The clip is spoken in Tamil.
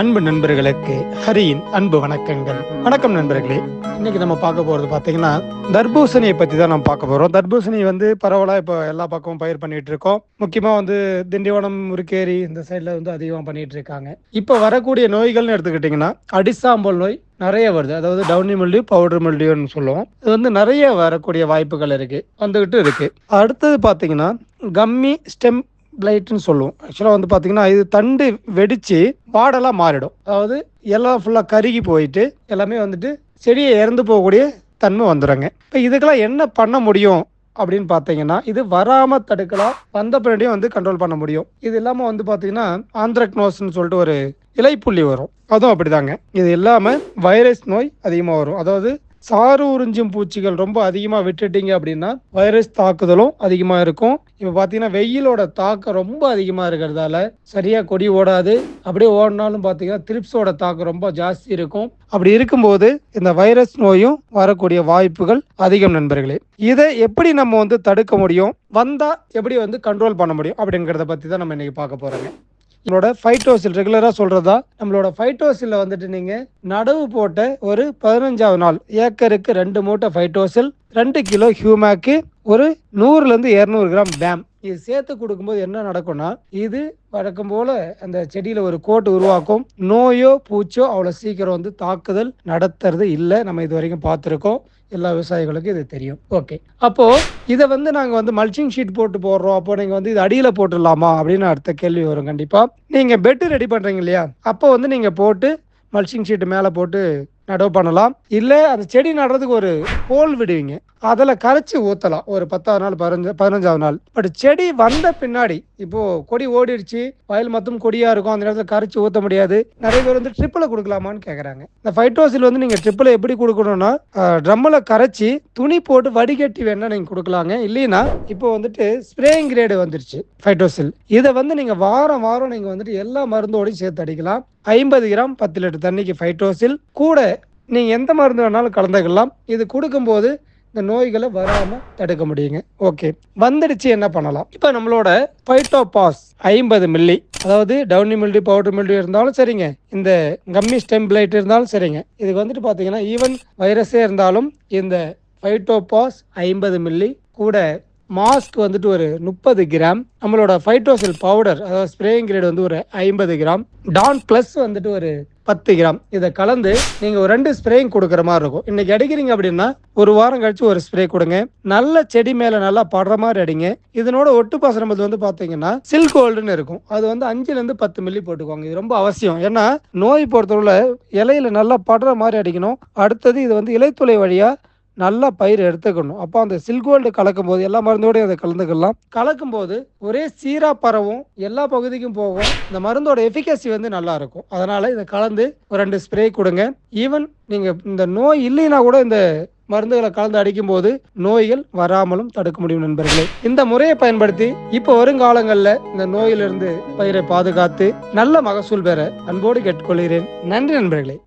அன்பு நண்பர்களுக்கு ஹரியின் அன்பு வணக்கங்கள். வணக்கம் நண்பர்களே. இன்னைக்கு நம்ம பார்க்க போறது பாத்தீங்கன்னா தர்பூசணியை பத்தி தான் நம்ம பார்க்க போறோம். தர்பூசணி வந்து பரவலா இப்போ எல்லா பக்கமும் பயிர் பண்ணிட்டு இருக்கோம். முக்கியமா வந்து திண்டிவனம் முருக்கேரி இந்த சைட்ல வந்து அதிகமாக பண்ணிட்டு இருக்காங்க. இப்போ வரக்கூடிய நோய்கள்னு எடுத்துக்கிட்டிங்கன்னா அடிசாம்பல் நோய் நிறைய வருது. அதாவது டவுனி மில்டியூ பவுடர் மில்டியூன்னு சொல்லுவோம். இது வந்து நிறைய வரக்கூடிய வாய்ப்புகள் இருக்கு. வந்துகிட்டு இருக்கு. அடுத்தது பார்த்தீங்கன்னா கம்மி ஸ்டெம் பிளைட்னு சொல்லுவோம். ஆக்சுவலாக வந்து பார்த்தீங்கன்னா இது தண்டு வெடித்து பாடெல்லாம் மாறிடும். அதாவது எல்லாம் ஃபுல்லாக கருகி போயிட்டு எல்லாமே வந்துட்டு செடியை இறந்து போகக்கூடிய தன்மை வந்துடுங்க இப்போ இதுக்கெல்லாம் என்ன பண்ண முடியும் அப்படின்னு பார்த்தீங்கன்னா இது வராமல் தடுக்கலாம் வந்த பின்னாடியும் வந்து கண்ட்ரோல் பண்ண முடியும். இது இல்லாமல் வந்து பார்த்தீங்கன்னா ஆந்திரக்னோஸ்ன்னு சொல்லிட்டு ஒரு இலைப்புள்ளி வரும். அதுவும் அப்படிதாங்க. இது இல்லாமல் வைரஸ் நோய் அதிகமாக வரும். அதாவது சாறு உறிஞ்சும் பூச்சிகள் ரொம்ப அதிகமாக விட்டுட்டீங்க அப்படின்னா வைரஸ் தாக்குதலும் அதிகமாக இருக்கும். இப்போ பார்த்தீங்கன்னா வெயிலோட தாக்கம் ரொம்ப அதிகமாக இருக்கிறதால சரியாக கொடி ஓடாது. அப்படியே ஓடினாலும் பார்த்தீங்கன்னா திரிப்ஸோட தாக்கம் ரொம்ப ஜாஸ்தி இருக்கும். அப்படி இருக்கும்போது இந்த வைரஸ் நோயும் வரக்கூடிய வாய்ப்புகள் அதிகம் நண்பர்களே. இதை எப்படி நம்ம வந்து தடுக்க முடியும்? வந்தால் எப்படி வந்து கண்ட்ரோல் பண்ண முடியும்? அப்படிங்கிறத பற்றி தான் நம்ம இன்றைக்கி பார்க்க போகிறோங்க நம்மளோட ஃபைட்டோசில் ரெகுலராக சொல்கிறதா நம்மளோட ஃபைட்டோசில் வந்துட்டு நீங்கள் நடவு போட்ட ஒரு பதினஞ்சாவது நாள் ஏக்கருக்கு ரெண்டு மூட்டை ஃபைட்டோசில் ரெண்டு கிலோ ஹியூமேக்கு ஒரு நூறுலேருந்து இரநூறு கிராம் பேம் இது சேர்த்து கொடுக்கும்போது என்ன நடக்கும்னா இது வழக்கம் போல அந்த செடியில் ஒரு கோட்டு உருவாக்கும். நோயோ பூச்சோ அவ்வளோ சீக்கிரம் வந்து தாக்குதல் நடத்துறது இல்லை. நம்ம இது வரைக்கும் பார்த்துருக்கோம். எல்லா விவசாயிகளுக்கும் இது தெரியும். ஓகே. அப்போ இதை வந்து நாங்கள் வந்து மல்ச்சிங் ஷீட் போட்டு போடுறோம். அப்போ நீங்கள் வந்து இது அடியில் போட்டுடலாமா? அப்படின்னு அடுத்த கேள்வி வரும் கண்டிப்பாக நீங்கள் பெட்டு ரெடி பண்ணுறீங்க இல்லையா? அப்போ வந்து நீங்கள் போட்டு மல்ச்சிங் ஷீட்டு மேலே போட்டு நடவு பண்ணலாம். இல்லை அந்த செடி நடுறதுக்கு ஒரு ஹோல் விடுவீங்க. அதில் கரைச்சி ஊற்றலாம் ஒரு பத்தாவது நாள் பதினஞ்சு பதினஞ்சாவது நாள். பட் செடி வந்த பின்னாடி இப்போது கொடி ஓடிடுச்சு. வயல் மொத்தம் கொடியாக இருக்கும். அந்த நேரத்தில் கரைச்சி ஊற்ற முடியாது. நிறைய பேர் வந்து ட்ரிப்பில் கொடுக்கலாமான்னு கேட்குறாங்க இந்த ஃபைட்டோசில் வந்து நீங்கள் ட்ரிப்பில் எப்படி கொடுக்கணும்னா ட்ரம்மில் கரைச்சி துணி போட்டு வடிகட்டி வேணால் நீங்கள் கொடுக்கலாங்க. இல்லைன்னா இப்போ வந்துட்டு ஸ்ப்ரேயிங் கிரேடு வந்துருச்சு ஃபைட்டோசில் இதை வந்து நீங்கள் வாரம் வாரம் நீங்கள் வந்துட்டு எல்லா மருந்தோடையும் சேர்த்து அடிக்கலாம். ஐம்பது கிராம் பத்து லிட்டர் தண்ணிக்கு ஃபைட்டோசில் கூட நீங்கள் எந்த மருந்து வேணாலும் கலந்துக்கலாம். இது கொடுக்கும்போது இந்த நோய்களை வராமல் தடுக்க முடியுங்க. ஓகே. வந்துடுச்சு என்ன பண்ணலாம்? இப்போ நம்மளோட ஃபைட்டோபாஸ் ஐம்பது மில்லி அதாவது டவுனி மில்டி பவுடர் மில்டி இருந்தாலும் சரிங்க. இந்த கம்மி ஸ்டெம்பிளைட் இருந்தாலும் சரிங்க. இதுக்கு வந்துட்டு பார்த்தீங்கன்னா ஈவன் வைரஸே இருந்தாலும் இந்த ஃபைட்டோபாஸ் ஐம்பது மில்லி கூட மாஸ்க் வந்துட்டு ஒரு முப்பது கிராம் நம்மளோட ஃபைட்டோசில் பவுடர் அதாவது ஸ்ப்ரேயிங் கிரேட் வந்து ஒரு ஐம்பது கிராம் டான் ப்ளஸ் வந்துட்டு ஒரு பத்து கிராம். இதை கலந்து நீங்கள் ஒரு ரெண்டு ஸ்ப்ரேயும் கொடுக்குற மாதிரி இருக்கும். இன்றைக்கி அடிக்கிறீங்க அப்படின்னா ஒரு வாரம் கழித்து ஒரு ஸ்ப்ரே கொடுங்க. நல்ல செடி மேலே நல்லா படுற மாதிரி அடிங்க. இதனோட ஒட்டு பாசனம் வந்து பார்த்தீங்கன்னா சில்க் கோல்டுன்னு இருக்கும். அது வந்து அஞ்சுலேருந்து பத்து மில்லி போட்டுக்கோங்க. இது ரொம்ப அவசியம். ஏன்னா நோய் பொறுத்தவரை இலையில நல்லா படுற மாதிரி அடிக்கணும். அடுத்தது இது வந்து இலைத்துளை வழியாக நல்லா பயிர் எடுத்துக்கணும். அப்போ அந்த சில்கோல்டு கலக்கும் போது எல்லா மருந்தோடையும் அதை கலந்துக்கலாம். கலக்கும் போது ஒரே சீராக பரவும் எல்லா பகுதிக்கும் போகும். இந்த மருந்தோட எஃபிகசி வந்து நல்லா இருக்கும். அதனால இதை கலந்து ஒரு ரெண்டு ஸ்ப்ரே கொடுங்க. ஈவன் நீங்கள் இந்த நோய் இல்லைன்னா கூட இந்த மருந்துகளை கலந்து அடிக்கும்போது நோய்கள் வராமலும் தடுக்க முடியும் நண்பர்களே. இந்த முறையை பயன்படுத்தி இப்போ வருங்காலங்களில் இந்த நோயிலிருந்து பயிரை பாதுகாத்து நல்ல மகசூல் பெற அன்போடு கேட்டுக்கொள்கிறேன். நன்றி நண்பர்களே.